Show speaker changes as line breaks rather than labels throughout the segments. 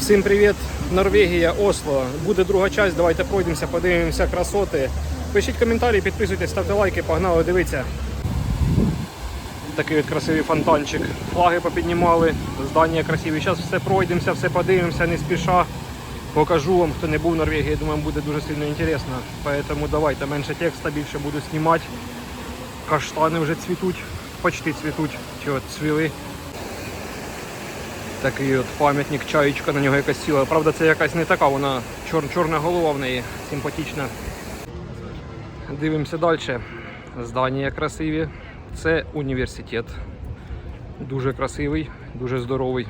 Всім привіт! Норвегія, Осло. Буде друга часть. Давайте пройдемося, подивимося красоти. Пишіть коментарі, підписуйтесь, ставте лайки, погнали, дивіться. Такий от красивий фонтанчик. Флаги попіднімали, здання красиві. Зараз все пройдемося, все подивимося, не спіша. Покажу вам, хто не був в Норвегії, думаю, буде дуже сильно інтересно. Поэтому давайте менше текста, більше буду знімати. Каштани вже цвітуть, почти цвітуть, чи от цвіли. Такий от пам'ятник, чаєчка на нього якась сіла. Правда, це якась не така, вона чор, чорна голова в неї, симпатична. Дивимося далі. Здання красиві. Це університет. Дуже красивий, дуже здоровий.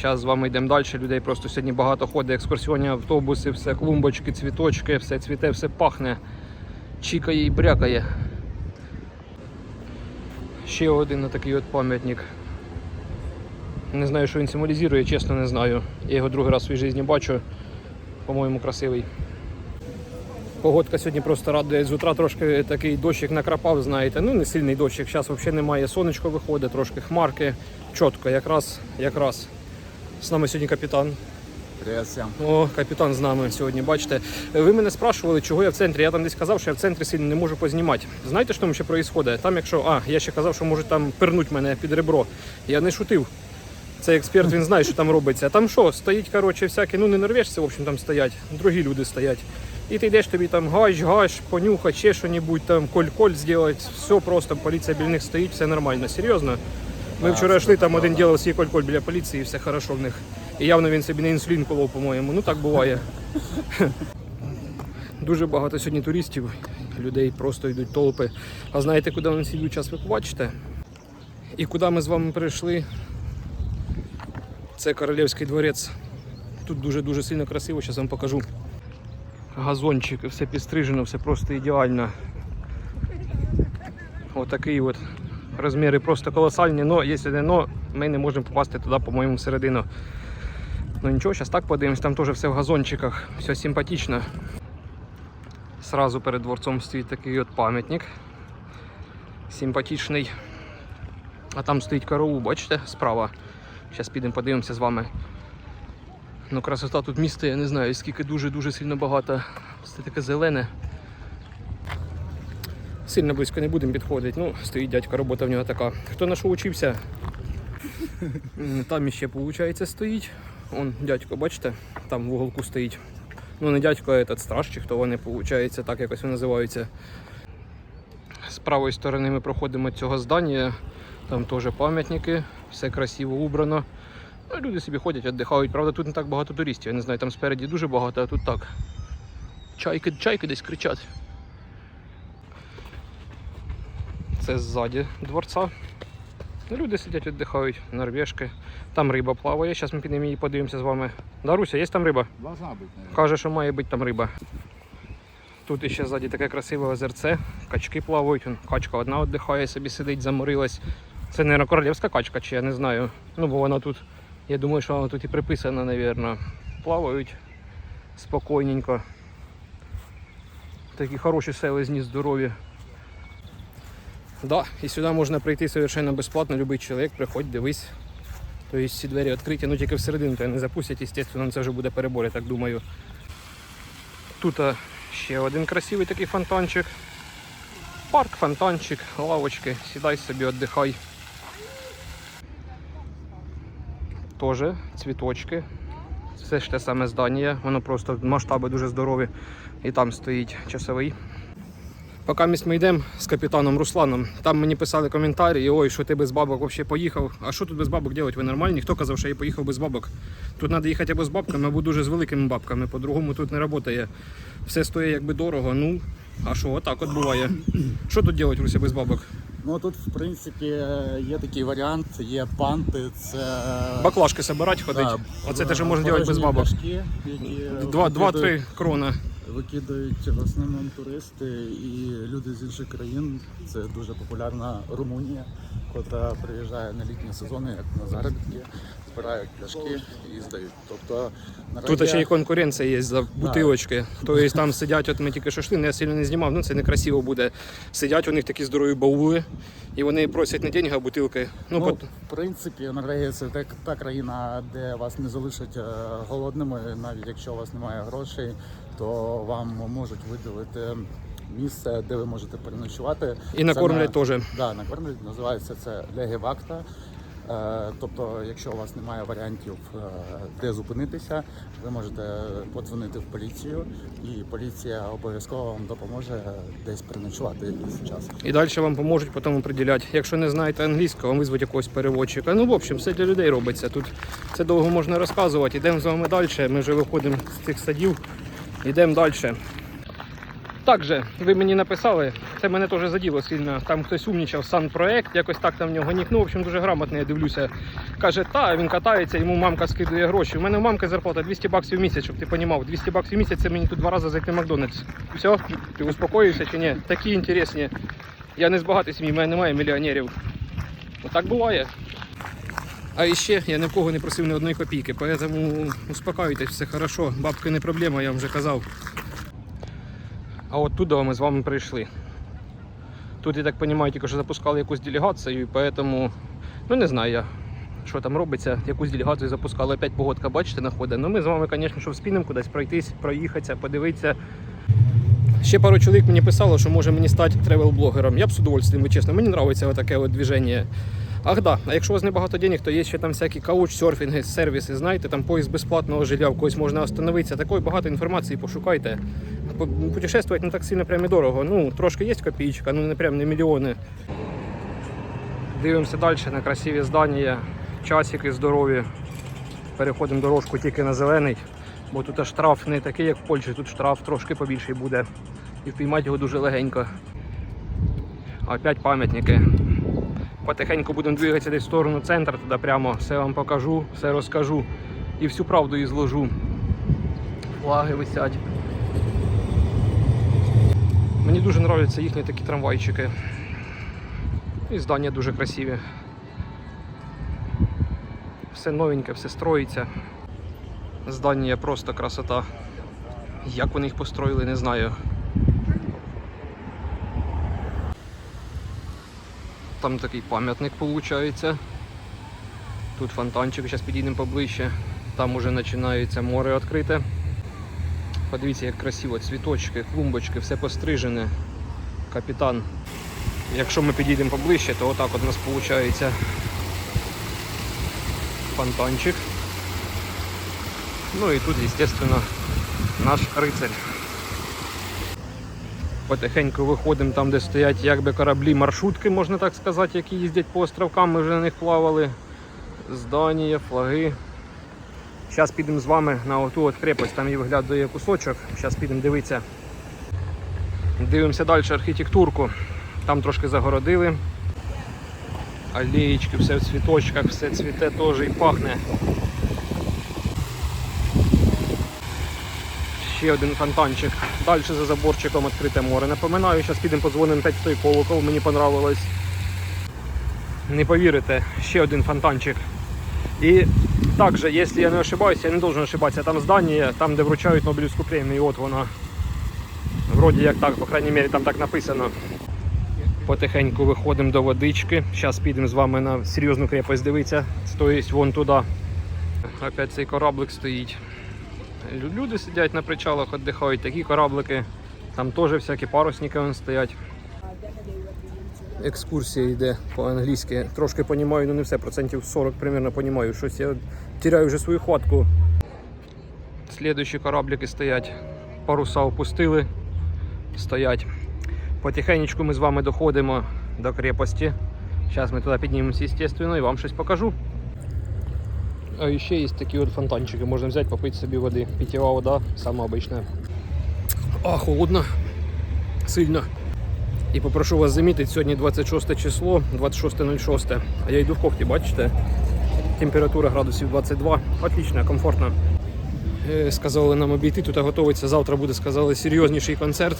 Зараз з вами йдемо далі. Людей просто сьогодні багато ходить, екскурсіонні автобуси, все клумбочки, цвіточки, все цвіте, все пахне, чікає і брякає. Ще один такий от пам'ятник. Не знаю, що він символізує, чесно не знаю. Я його другий раз в своїй житті бачу. По-моєму, красивий. Погодка сьогодні просто радує. З утра трошки такий дощик накрапав, знаєте. Ну не сильний дощик. Зараз взагалі немає. Сонечко виходить, трошки хмарки. Чітко, якраз, якраз. З нами сьогодні капітан.
Привет всем.
О, капітан з нами сьогодні, бачите. Ви мене спрашували, чого я в центрі. Я там десь казав, що я в центрі сильно не можу познімати. Знаєте, що там ще відбувається? Там, якщо. А, я ще казав, що можуть там пирнуть мене під ребро. Я не шутив. Цей експерт він знає, що там робиться. А Там що, стоїть, коротше, всякі, ну не норвежці, в общем, там стоять, другі люди стоять. І ти йдеш тобі там гаш, гаш, понюхать, ще що-небудь, там коль-коль зробити. Все просто, поліція біля них стоїть, все нормально. Серйозно. Ми вчора йшли, там один робив свій коль-коль біля поліції, і все хорошо в них. І явно він собі не інсулін колов, по-моєму. Ну так буває. Дуже багато сьогодні туристів, людей просто йдуть толпи. А знаєте, куди вони йдуть час, ви побачите? І куди ми з вами прийшли? Це королівський дворець. Тут дуже-дуже сильно красиво, зараз вам покажу. Газончик, все підстрижено, все просто ідеально. Отакий от. Розміри просто колосальні, але якщо не но, ми не можемо попасти туди, по-моєму, всередину. Ну нічого, зараз так подивимось, там теж все в газончиках, все симпатично. Сразу перед дворцом стоїть такий от пам'ятник. Симпатичний. А там стоїть караул, бачите, справа. Зараз підемо подивимося з вами. Ну, красота тут міста, я не знаю, скільки дуже-дуже сильно багато. Це таке зелене. Сильно близько не будемо підходити. Ну, стоїть дядька, робота в нього така. Хто на що учився? Там іще, виходить, стоїть. Он дядько, бачите, там в уголку стоїть. Ну, не дядько, а этот страж, чи хто вони, виходить, так якось вони називаються. З правої сторони ми проходимо цього здання. Там теж пам'ятники, все красиво убрано. Ну, люди собі ходять, віддихають. Правда, тут не так багато туристів. Я не знаю, там спереді дуже багато, а тут так. Чайки, чайки десь кричать. Це ззаді дворця. Ну, Люди сидять, віддихають, норвежки. Там риба плаває. Зараз ми підемо її подивимося з вами. Даруся, є там риба?
Должна наверное.
Каже, що має бути там риба. Тут іще ззаді таке красиве озерце, качки плавають, качка одна віддихає, собі сидить, заморилась. Це, мабуть, королівська качка, чи я не знаю. Ну, бо вона тут, я думаю, що вона тут і приписана, мабуть. Плавають спокійненько. Такі хороші селезні, здорові. Да, і сюди можна прийти совершенно безплатно, будь-який чоловік, приходь, дивись. Тобто всі двері відкриті, ну тільки всередину то не запустять, звісно, це вже буде перебор, я так думаю. Тут ще один красивий такий фонтанчик. Парк, фонтанчик, лавочки. Сідай собі, віддихай. Тоже цвіточки. Все ж те саме здання, воно просто масштаби дуже здорові. І там стоїть часовий. Поки ми йдемо з капітаном Русланом, там мені писали коментарі, ой, що ти без бабок взагалі поїхав. А що тут без бабок робити? Ви нормальні? Хто казав, що я поїхав без бабок? Тут треба їхати або з бабками, або дуже з великими бабками. По-другому тут не працює. Все стоїть якби дорого. Ну, а що, отак от буває. Що тут робити, без бабок?
Ну тут, в принципі, є такий варіант, є панти, це
Баклажки собирати ходить.
Да,
Оце теж можна робити без бабок. Два-три крона.
Викидають в основному туристи і люди з інших країн. Це дуже популярна Румунія, котра приїжджає на літні сезони, як на заробітки збирають пляшки і здають. Тобто на
Тут ще й конкуренція є за бутилочки. Тобто там сидять, от ми тільки що йшли, ну, я сильно не знімав, ну це некрасиво буде. Сидять у них такі здорові баули, і вони просять не деньги, а бутилки. Ну,
Ну,
пот-
в принципі, Норвегія це так, та країна, де вас не залишать е, голодними, навіть якщо у вас немає грошей, то вам можуть виділити місце, де ви можете переночувати.
І накормлять
на-
теж.
Да, накормлять, називається це легевакта. Е, Тобто, якщо у вас немає варіантів, е, де зупинитися, ви можете подзвонити в поліцію, і поліція обов'язково вам допоможе десь переночувати якийсь час.
І далі вам поможуть потім приділяти. Якщо не знаєте англійського, вам визвуть якогось переводчика. Ну, в общем, все для людей робиться. Тут це довго можна розказувати. Йдемо з вами далі. Ми вже виходимо з цих садів. Йдемо далі. Також ви мені написали, це мене теж заділо сильно. Там хтось умнічав, санпроект, якось так там в нього нік. Ну, в общем, дуже грамотний, я дивлюся. Каже, та він катається, йому мамка скидує гроші. У мене у мамки зарплата 200 баксів в місяць, щоб ти розумів. 200 баксів в місяць це мені тут два рази зайти в Макдональдс. Все, ти успокоївся чи ні? Такі інтересні. Я не з багатої сім'ї, в мене немає мільйонерів. Отак буває. А ще я ні в кого не просив ні одної копійки, поэтому успокойтесь, все хорошо. Бабки не проблема, я вам вже казав. А от туди ми з вами прийшли. Тут, я так розумію, тільки що запускали якусь делегацію, і ну не знаю я, що там робиться. Якусь делегацію запускали, опять погодка, бачите, находить. Ну ми з вами, звісно, що вспінемо кудись пройтись, проїхатися, подивитися. Ще пару чоловік мені писало, що може мені стати тревел-блогером. Я б з удовольствием, чесно, мені подобається таке от движення. Ах да, а якщо у вас не багато денег, то є ще там всякі каучсерфінги, сервіси, знаєте, там поїзд безплатного жилья, в когось можна остановитися. Такої багато інформації пошукайте. Путешествувати не так сильно прям і дорого. Ну, трошки є копійка, ну не прям не мільйони. Дивимося далі на красиві здання, часики здорові. Переходимо дорожку тільки на зелений, бо тут штраф не такий, як в Польщі, тут штраф трошки побільший буде. І впіймати його дуже легенько. Опять пам'ятники. Потихеньку будемо двигатися десь в сторону центру, туди прямо все вам покажу, все розкажу і всю правду і зложу. Флаги висять. Мені дуже подобаються їхні такі трамвайчики. І здання дуже красиві. Все новеньке, все строїться. Здання просто красота. Як вони їх построїли, не знаю. Там такий пам'ятник виходить. Тут фонтанчик, зараз підійдемо поближче. Там уже починається море відкрите. Подивіться, як красиво, цвіточки, клумбочки, все пострижене. Капітан. Якщо ми підійдемо поближче, то отак от у нас виходить фонтанчик. Ну і тут, звісно, наш рицарь. Потихеньку виходимо там, де стоять якби кораблі, маршрутки, можна так сказати, які їздять по островкам, ми вже на них плавали. Здання, флаги. Зараз підемо з вами на оту от крепость, там її виглядає кусочок. Зараз підемо дивитися. Дивимося далі архітектурку. Там трошки загородили. Алеєчки, все в цвіточках, все цвіте теж і пахне. Ще один фонтанчик. Далі за заборчиком відкрите море. Напоминаю, зараз підемо подзвонимо 5 в той колокол, мені понравилось. Не повірите, ще один фонтанчик. І також, якщо я не ошибаюсь, я не должен ошибатися, там здання, там де вручають Нобелівську премію, от вона. Вроді як так, по крайній мірі там так написано. Потихеньку виходимо до водички. Зараз підемо з вами на серйозну крепость дивитися. Тобто вон туди. Опять цей кораблик стоїть. Лю- Люди сидять на причалах, віддихають, такі кораблики. Там теж всякі парусники стоять. Екскурсія йде по-англійськи. Трошки понімаю, ну не все, процентів 40 примерно понімаю. Щось я теряю вже свою хватку. Слідуючі кораблики стоять. Паруса опустили, стоять. Потихенечку ми з вами доходимо до крепості. Зараз ми туди піднімемося, естественно, і вам щось покажу. А ще є такі от фонтанчики, можна взяти, попити собі води. Питєва вода, сама обична. А, холодно. Сильно. І попрошу вас замітити, сьогодні 26 число, 26.06. А я йду в кофті, бачите? Температура градусів 22. Отлично, комфортно. Е, Сказали нам обійти, тут готується. Завтра буде, сказали, серйозніший концерт.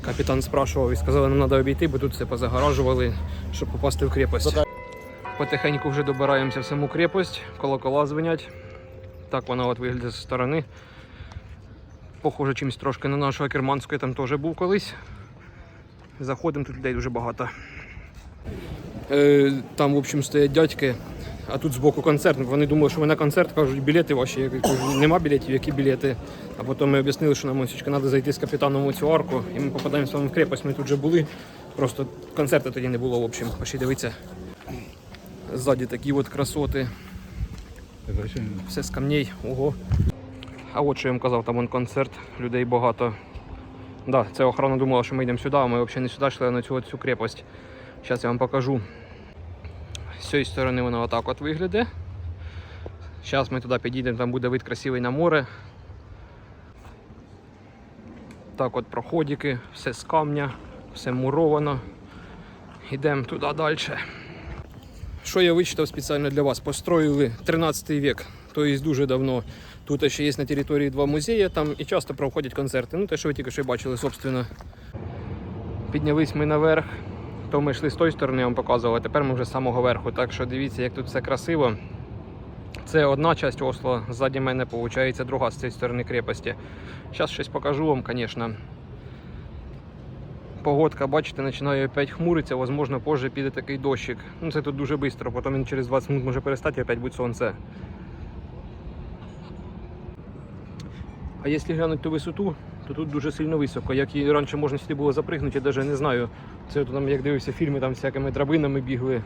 Капітан спрашував і сказали, нам треба обійти, бо тут все позагоражували, щоб попасти в крепость. Потихеньку вже добираємося в саму крепость, колокола звенять. Так вона от виглядає зі сторони. Похоже чимось трошки на нашу Акерманську, я там теж був колись. Заходимо, тут людей дуже багато. Е, там, в общем, стоять дядьки, а тут збоку концерт. Вони думали, що ви на концерт кажуть, білети ваші. Я кажу, нема білетів, які білети. А потім ми об'яснили, що нам осічка треба зайти з капітаном у цю арку, і ми попадаємо з вами в крепость. Ми тут вже були. Просто концерту тоді не було, в общем. Пошли дивіться. Ззаді такі от красоти. Все з камней. Ого. А от що я вам казав, там он концерт, людей багато. Да, це охорона думала, що ми йдемо сюди, а ми взагалі не сюди йшли, а на цю, цю крепость. Зараз я вам покажу. З цієї сторони вона отак от виглядає. Зараз ми туди підійдемо, там буде вид красивий на море. Так от проходики, все з камня, все муровано. Йдемо туди далі. Що я вичитав спеціально для вас? Построїли 13 век, тобто дуже давно. Тут ще є на території два музеї, там і часто проходять концерти. Ну, те, що ви тільки що бачили, собственно. Піднялись ми наверх, то ми йшли з тої сторони, я вам показував, а тепер ми вже з самого верху. Так що дивіться, як тут все красиво. Це одна часть Осло, ззаді мене виходить друга з цієї сторони крепості. Зараз щось покажу вам, звісно. Погодка, бачите, починає опять хмуритися, возможно, позже піде такий дощик. Ну це тут дуже швидко, потім він через 20 минут може перестати і опять буде сонце. А якщо глянути ту висоту, то тут дуже сильно високо. Як і раніше можна сюди було запригнути, я навіть не знаю. Це там, як дивився фільми, там всякими драбинами бігли.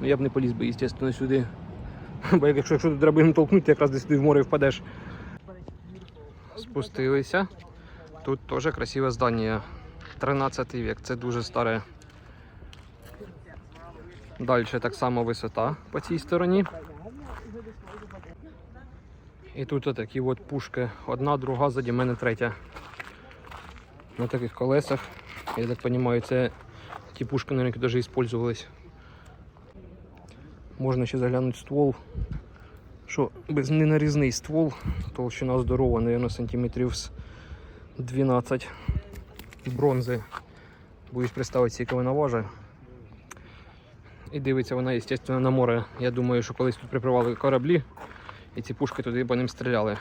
Ну я б не поліз би, звісно, сюди. Бо якщо, якщо тут драбину толкнути, якраз десь туди в море впадеш. Спустилися. Тут теж красиве здання. 13 век, це дуже старе. Далі так само висота по цій стороні. І тут такі от пушки. Одна, друга, ззаді мене третя. На таких колесах. Я так розумію, це ті пушки, на які навіть використовувались. Можна ще заглянути ствол. Що без ненарізний ствол, толщина здорова, мабуть, сантиметрів з 12 бронзи. Боюсь представити, скільки вона важить. І дивиться вона, звісно, на море. Я думаю, що колись тут припливали кораблі і ці пушки туди по ним стріляли.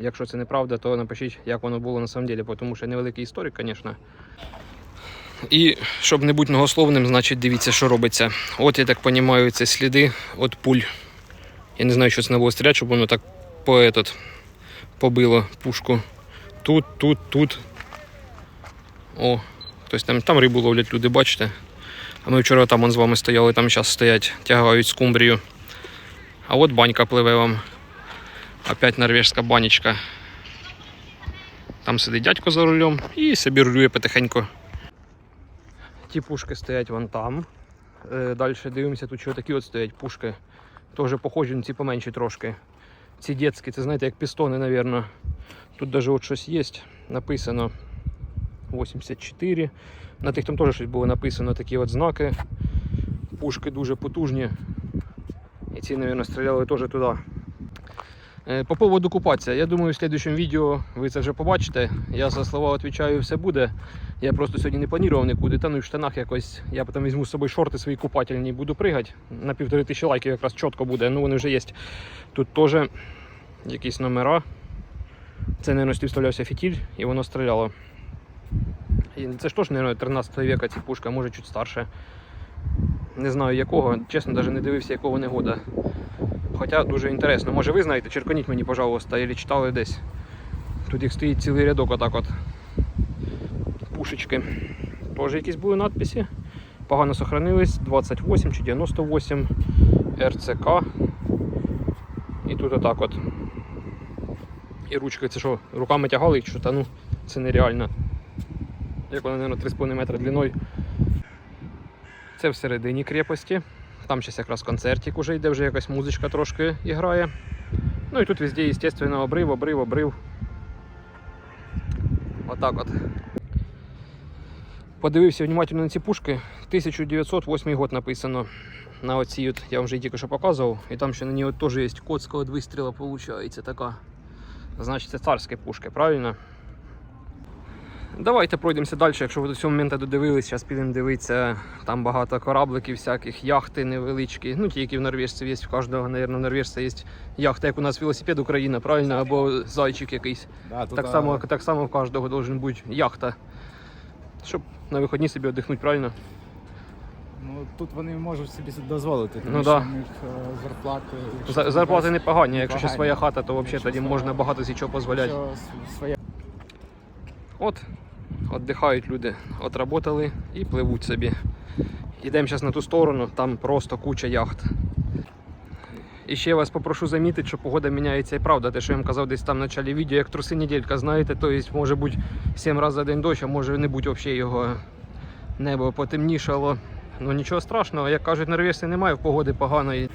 Якщо це неправда, то напишіть, як воно було на самом деле, тому що я невеликий історик, звісно. І щоб не бути многословним, значить дивіться, що робиться. От я так розумію, це сліди від пуль. Я не знаю, що це не було стріляти, щоб воно так по этот, побило пушку. Тут, тут, тут. О, хтось там, там рибу ловлять люди, бачите? А ми вчора там он з вами стояли, там зараз стоять, тягають скумбрію. А от банька пливе вам. Опять норвежська банечка. Там сидить дядько за рулем і собі рулює потихеньку. Ті пушки стоять вон там. Е, Далі дивимося, тут що такі от стоять пушки. Теж похожі, на ці поменші трошки. Ці дітські, це знаєте, як пістони, мабуть. Тут навіть от щось є, написано 84. На тих там теж щось було написано, такі от знаки. Пушки дуже потужні. І ці, мабуть, стріляли теж туди. Е, По поводу купатися, я думаю, в следующем відео ви це вже побачите. Я за слова відповідаю, все буде. Я просто сьогодні не планував нікуди, та ну і в штанах якось. Я потім візьму з собою шорти свої купательні і буду пригати. На півтори тисячі лайків якраз чітко буде, ну вони вже є. Тут теж якісь номера. Це, мабуть, вставлявся фітіль і воно стріляло. Це ж теж, мабуть, 13 века ця пушка, може чуть старше. Не знаю якого, чесно, навіть не дивився, якого вони года. Хоча дуже інтересно. Може ви знаєте, черканіть мені, пожалуйста, або читали десь. Тут їх стоїть цілий рядок отак от. Пушечки. Теж якісь були надписи. Погано сохранились. 28 чи 98 РЦК. І тут отак от. І ручки, це що, руками тягали їх, що та ну, це нереально. Як вона, мабуть, 3,5 метра длиною. Це всередині крепості. Там зараз якраз концертик уже йде, вже якась музичка трошки грає. Ну і тут везде, естественно, обрив, обрив, обрив. Отак от. Подивився внимательно на ці пушки. 1908 год написано на оцій от, я вам вже тільки що показував. І там ще на ній теж є котська від вистріла, виходить така. Значить, це царські пушки, правильно? Давайте пройдемося далі. Якщо ви до цього моменту додивились, зараз підемо дивитися. Там багато корабликів, всяких, яхти невеличкі. Ну, ті, які в норвежців є, в кожного, мабуть, в норвежця є яхта, як у нас велосипед Україна, правильно? Або зайчик якийсь.
Да, тут,
Так
а,
само, так само в кожного должен бути яхта. Щоб на вихідні собі віддихнути, правильно?
Ну тут вони можуть собі дозволити, тому
Ну
що
да.
в них е, зарплати.
Зарплати непогані, якщо ще своя хата, то взагалі тоді можна багато з чого дозволяти.
Своя
От, віддихають люди, отработали і пливуть собі. Йдемо зараз на ту сторону, там просто куча яхт. І ще вас попрошу замітити, що погода міняється і правда. Те, що я вам казав десь там в началі відео, як труси неділька, знаєте, то є, може бути 7 разів за день дощ, а може не бути взагалі його небо потемнішало. Ну нічого страшного, як кажуть, норвежці немає в погоди поганої.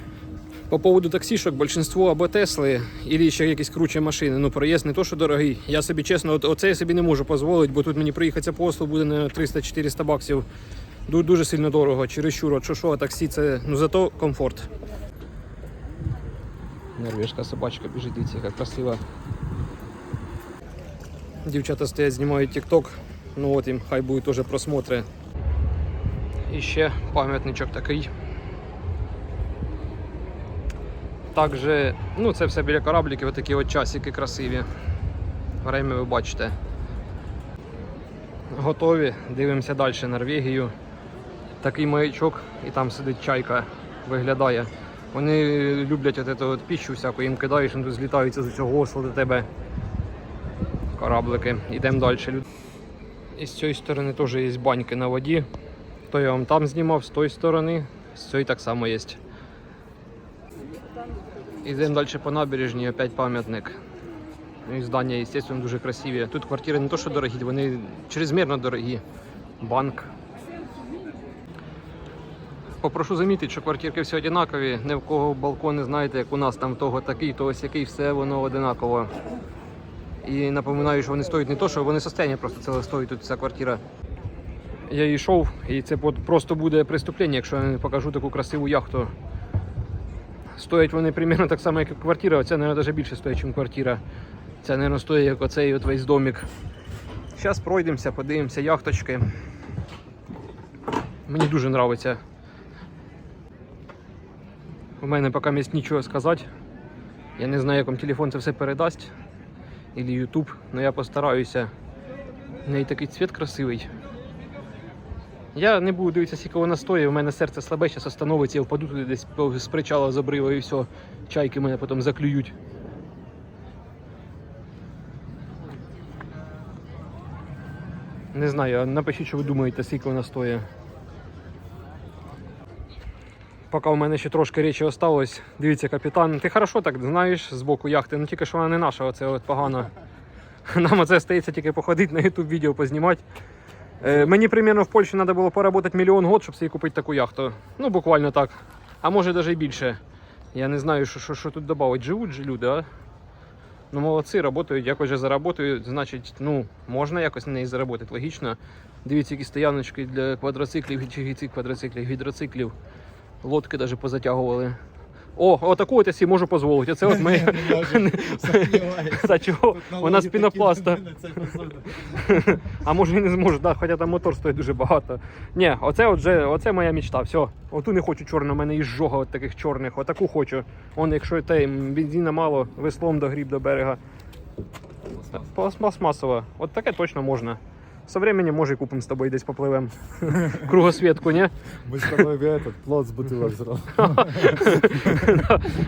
По поводу таксішок, большинство або Тесли, або ще якісь круче машини. Ну, проїзд не то, що дорогий. Я собі чесно, оце я собі не можу дозволити, бо тут мені приїхатися по Ослу буде на 300-400 баксів. Ду- Дуже сильно дорого, чересчур. Що що, а таксі це ну зато комфорт. Норвежка собачка біжить, дивіться, яка красива. Дівчата стоять, знімають TikTok. Ну от їм хай будуть теж просмотри. І ще пам'ятничок такий. Также, ну це все біля корабліків, такі от часики красиві. Время ви бачите. Готові. Дивимося далі Норвегію. Такий маячок і там сидить чайка, виглядає. Вони люблять от от піщу всяку, їм кидаєш, вони злітаються з цього осла до тебе. Кораблики. Йдемо далі. І з цієї сторони теж є баньки на воді. То я вам там знімав, з тої сторони, з цієї так само є. Йдемо далі по набережні, опять пам'ятник. Ну і здання, звісно, дуже красиві. Тут квартири не то, що дорогі, вони чрезмірно дорогі. Банк. Попрошу замітити, що квартирки всі однакові, не в кого балкони, знаєте, як у нас там того такий, то ось який, все воно одинаково. І напоминаю, що вони стоять не то, що вони состояння просто це стоїть тут ця квартира. Я йшов, і це просто буде преступлення, якщо я не покажу таку красиву яхту. Стоять вони примерно так само, як і квартира. Оця, мабуть, навіть більше стоїть, ніж квартира. Ця, мабуть, стоїть, як оцей от весь домик. Зараз пройдемося, подивимося яхточки. Мені дуже подобається. У мене поки є нічого сказати. Я не знаю, як вам телефон це все передасть. Или YouTube, але я постараюся. У неї такий цвіт красивий. Я не буду дивитися, скільки вона стоїть, у мене серце слабе, зараз остановиться, я впаду туди десь з причала з обрива і все. Чайки мене потім заклюють. Не знаю, напишіть, що ви думаєте, скільки вона стоїть. Поки у мене ще трошки речі осталось. Дивіться, капітан, ти хорошо так знаєш з боку яхти, ну тільки що вона не наша, оце от погано. Нам оце стається тільки походити на YouTube відео познімати. Е, мені примерно в Польщі треба було поработати мільйон год, щоб собі купити таку яхту. Ну, буквально так. А може навіть і більше. Я не знаю, що, що, що тут додати. Живуть же люди, а? Ну, молодці, працюють, якось же заработають, значить, ну, можна якось на неї заробити, логічно. Дивіться, які стояночки для квадроциклів, квадроциклів, гідроциклів. Лодки навіть позатягували. О, отаку от я собі можу дозволити. Оце от ми. Та чого? Вона з пінопласта. А може і не зможу, да, хоча там мотор стоїть дуже багато. Ні, оце от вже, оце моя мечта. Все. Оту не хочу чорну, у мене і жога от таких чорних. Отаку хочу. Он, якщо те, бензина мало, веслом до гріб до берега. Плас- Пластмасова. От таке точно можна. Со временем може і купимо з тобою десь попливемо. Кругосвітку, ні?
Ми з тобою этот, плод з бутилок зробимо.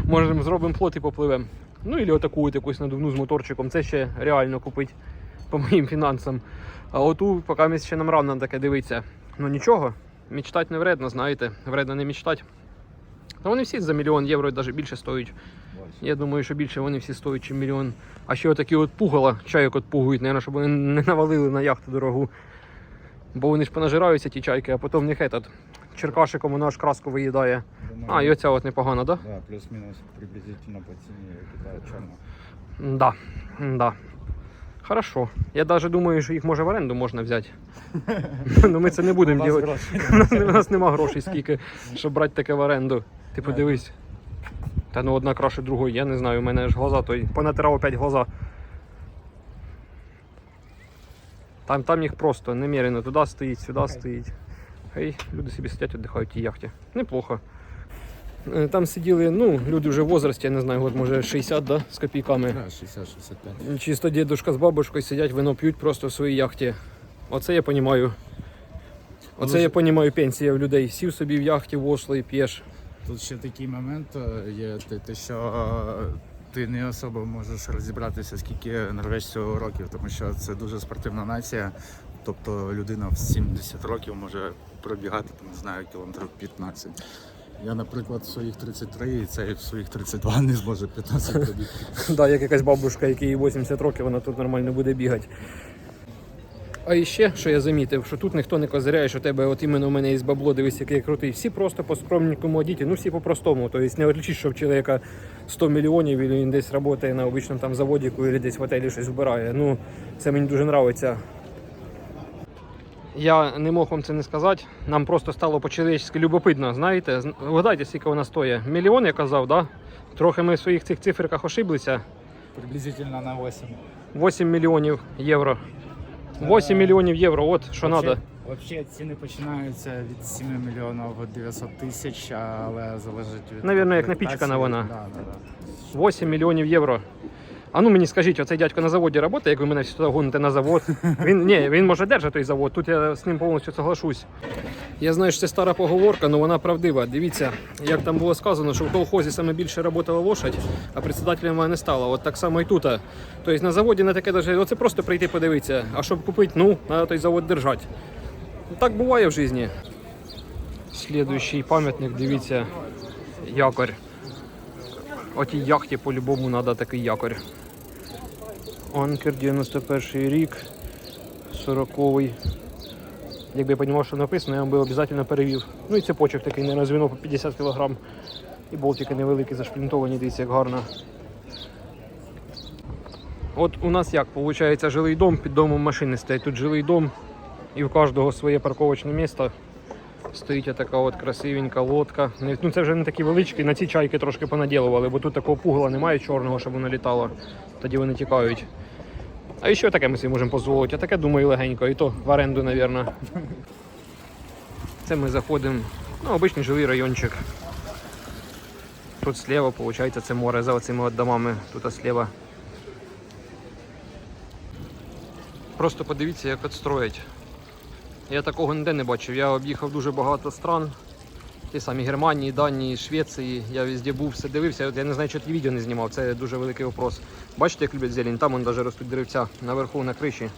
Можемо зробимо плот і попливемо. Ну і отаку от якусь надувну з моторчиком. Це ще реально купити по моїм фінансам. А оту, поки ще нам рано таке дивитися. Ну нічого, мечтати не вредно, знаєте. Вредно не мечтати. Та вони всі за мільйон євро навіть більше стоять. Я думаю, що більше вони всі стоять, ніж мільйон. А ще отакі от пугала, чайок от пугують, наверное, щоб вони не навалили на яхту дорогу. Бо вони ж понажираються ті чайки, а потім в них этот, черкашиком воно аж краску виїдає. А, і оця от непогана, да?
Да, плюс-мінус приблизительно по ціні Китаю чорна.
Да, да. Хорошо. Я даже думаю, що їх може в оренду можна взяти. Ну ми це не будемо робити. У нас нема грошей скільки, щоб брати таке в оренду. Ти подивись. Та ну одна краще другої, я не знаю, у мене ж глаза той. Понатирав опять глаза. Там, там їх просто немерено. Туди стоїть, сюди стоїть. Хай люди собі сидять, віддихають в тій яхті. Неплохо. Е, Там сиділи, ну, люди вже в возрасті, я не знаю, от може 60, да, з копійками.
60-65.
Чисто дідушка з бабушкою сидять, вино п'ють просто в своїй яхті. Оце я розумію. Оце я розумію пенсія в людей. Сів собі в яхті в Осло і п'єш.
Тут ще такий момент е, є, те, що ти не особо можеш розібратися, скільки норвежцю років, тому що це дуже спортивна нація. Тобто людина в 70 років може пробігати, там, не знаю, кілометрів 15. Я, наприклад, в своїх 33 і цей в своїх 32 не зможе 15 пробігти.
Да, як якась бабушка, якій 80 років, вона тут нормально буде бігати. А іще, що я замітив, що тут ніхто не козиряє, що тебе от іменно у мене є бабло, дивись, який я крутий. Всі просто по скромненькому одіті, ну всі по-простому. Тобто не отличиш, що в чоловіка 100 мільйонів і він десь працює на обичному там заводі, або десь в готелі щось вбирає. Ну, це мені дуже подобається. Я не мог вам це не сказати. Нам просто стало по-чоловічськи любопитно. Знаєте, вгадайте, скільки вона стоїть. Мільйон я казав, да? Трохи ми в своїх цих циферках ошиблися.
Приблизительно на 8.
8 мільйонів євро. 8 мільйонів євро, от що треба.
Взагалі ціни починаються від 7 мільйонів 900 тисяч, але залежить від.
Навірно, як напічкана вона.
Да, да, да.
8 мільйонів євро. А ну мені скажіть, оцей дядько на заводі працює, як ви мене туди гоните на завод. Він, ні, він може держати той завод, тут я з ним повністю соглашусь. Я знаю, що це стара поговорка, але вона правдива. Дивіться, як там було сказано, що в колхозі саме більше працювала лошадь, а председателем вона не стала. От так само і тут. Тобто на заводі не таке даже, оце просто прийти подивитися. А щоб купити, ну, треба той завод держати. Так буває в житті. Слідуючий пам'ятник, дивіться, якорь. Отій яхті по-любому треба такий якорь. Анкер 91 рік, 40-й. Якби я розумів, що написано, я би обов'язково перевів. Ну і цепочок такий, не розвіно по 50 кг. І болтики невеликі, зашплінтовані, дивіться, як гарно. От у нас як, виходить, жилий дом, під домом машини стоять. Тут жилий дом, і у кожного своє парковочне місце. Стоїть така от красивенька лодка. Ну це вже не такі величкі, на ці чайки трошки понаділували, бо тут такого пугла немає чорного, щоб воно літало. Тоді вони тікають. А і що таке ми собі можемо дозволити? А таке думаю легенько, і то в оренду, мабуть. Це ми заходимо. Ну, обичний жилий райончик. Тут слева, виходить, це море за оцими домами. Тут слева. Просто подивіться, як от. Я такого ніде не бачив. Я об'їхав дуже багато стран. Ті самі Германії, Данії, Швеції. Я везде був, все дивився. От Я не знаю, що я відео не знімав. Це дуже великий вопрос. Бачите, як люблять зелень? Там навіть ростуть деревця наверху на криші.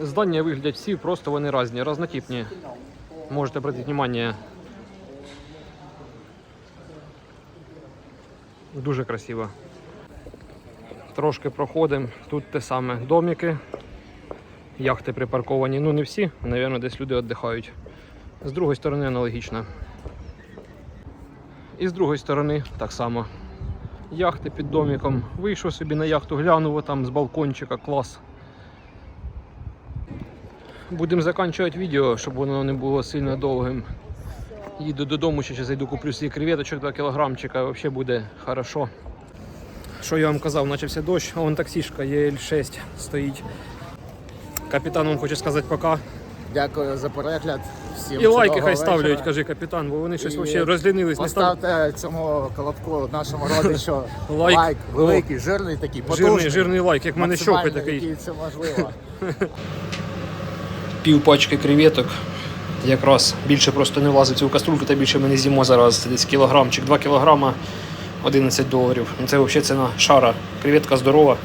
Здання виглядять всі, просто вони різні, разнотипні. Можете обратити увагу. Дуже красиво. Трошки проходимо. Тут те саме домики. Яхти припарковані. Ну не всі, мабуть, десь люди віддихають. З другої сторони аналогічно. І з другої сторони так само. Яхти під домиком. Вийшов собі на яхту, глянув там з балкончика, клас. Будемо закінчувати відео, щоб воно не було сильно довгим. Їду додому, ще зайду куплю свій креветочок 2 кілограмчика, взагалі буде хорошо. Що я вам казав, почався дощ, а вон таксішка ЄЛ6 стоїть. Капітан вам хоче сказати пока.
Дякую за перегляд. Всім
І лайки хай ставлять, каже капітан, бо вони щось
І
вообще розлінились. Не став...
Поставте цьому колобку нашому родичу
Лайк.
лайк, великий, жирний такий,
Жирний,
потужний.
жирний лайк, як в мене щоки
максимально,
такий.
який це можливо.
Пів пачки креветок. Якраз більше просто не влазить в цю каструльку, та більше ми не з'їмо зараз. Це десь кілограмчик, 2 кілограма 11 доларів. Ну, Це взагалі ціна шара. Креветка здорова.